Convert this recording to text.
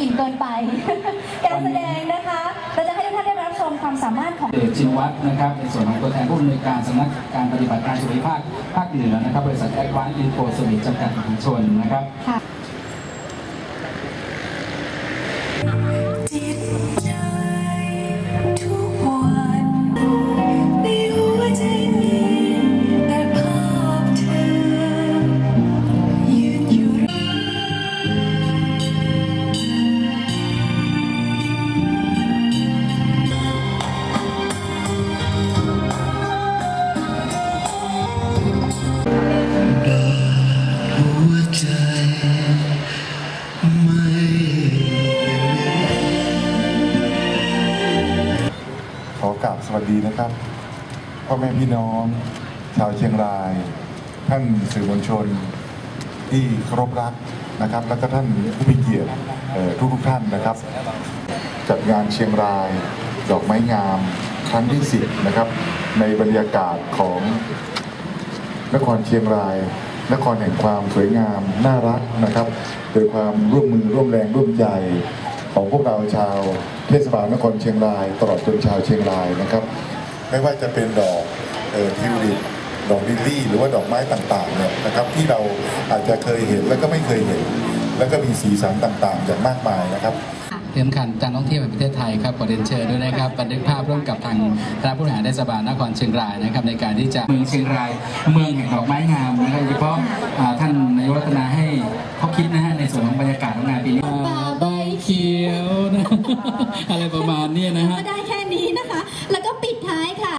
กินไป การแสดงนะคะเราจะให้ทุกท่านได้รับชมความสามารถของเดชชินวัตรนะครับในส่วนของตัวแทนผู้อำนวยการสำนักการปฏิบัติการสุริภาคภาคเหนือนะครับบริษัทแอดวานซ์อินโฟเซอร์วิสจำกัดมหาชนนะครับ กราบสวัสดีนะครับพ่อแม่พี่น้อง ชาวเชียงราย ท่านสื่อมวลชน ที่เคารพรักนะครับ แล้วก็ท่านผู้มีเกียรติทุกทุกท่านนะครับ จัดงานเชียงรายดอกไม้งามครั้งที่ 10 นะครับ ในบรรยากาศของนครเชียงราย นครแห่งความสวยงามน่ารักนะครับ โดยความร่วมมือร่วมแรงร่วมใจของพวกเราชาว ทศบาลนครเชียงราย ตลอดจนชาวเชียงรายนะครับ ไม่ว่าจะเป็นดอกเอ่อทิวลิปดอกลิลลี่ หรือว่าดอกไม้ต่างๆเนี่ยนะครับที่เราอาจจะเคยเห็นแล้วก็ไม่เคยเห็น แล้วก็มีสีสันต่างๆอย่างมากมายนะครับเทียมขันการท่องเที่ยวแห่งประเทศไทยครับขอเรียนเชิญด้วยนะครับบันทึกภาพร่วมกับทางคณะผู้บริหารเทศบาลนครเชียงรายนะครับในการที่จะเมืองเชียงราย เมืองแห่งดอกไม้งามนะครับโดยเฉพาะอ่าท่านนายกรัตนาให้ข้อคิดนะฮะในส่วนของบรรยากาศของงานปีนี้ใบ เขียวนะ อะไรประมาณเนี้ยนะฮะ ก็ได้แค่นี้นะคะ แล้วก็ปิดท้ายค่ะ